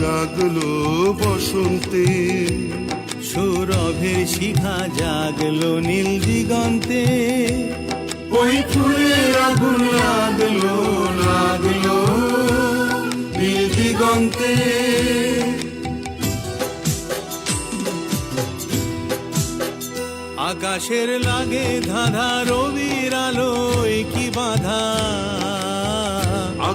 জাগলো বসন্তে। সৌরভের শিখা জাগলো নীল দিগন্তে। ওই ফুলের আগুন লাগল লাগল নীল দিগন্তে। আকাশের লাগে ধাঁধা রবির আলোয় কি বাধা?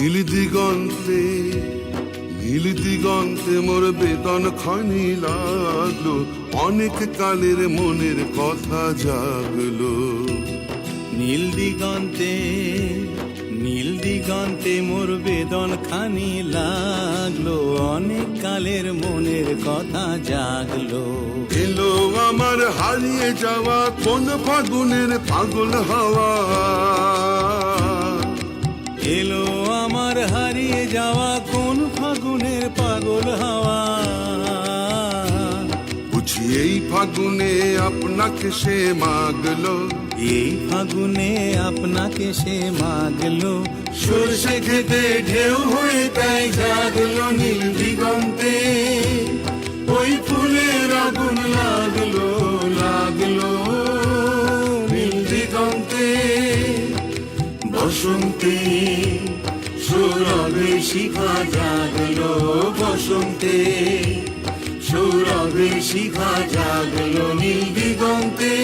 নীল দিগন্তে নীল দিগন্তে মোর বেদন খানি লাগল অনেক কালের মনের কথা জাগলো। নীল দিগন্তে নীল দিগন্তে মোর বেদন খানি লাগল অনেক কালের মনের কথা জাগলো। এলো আমার হারিয়ে যাওয়া কোন ফাগুনের পাগল হাওয়া। বুঝি এই ফাগুনে আপনাকে সে মাগলো। এই ফাগুনে আপনাকে সে মাগলো। সর্ষে খেতে ঢেউ হয়ে তাই জাগলো নীল দিগন্তে। ওই ফুলের আগুন লাগল লাগল নীল দিগন্তে। বসন্তে সৌরভে শিখা জাগলো বসন্তে শিখা জাগলো নীল দিগন্তে।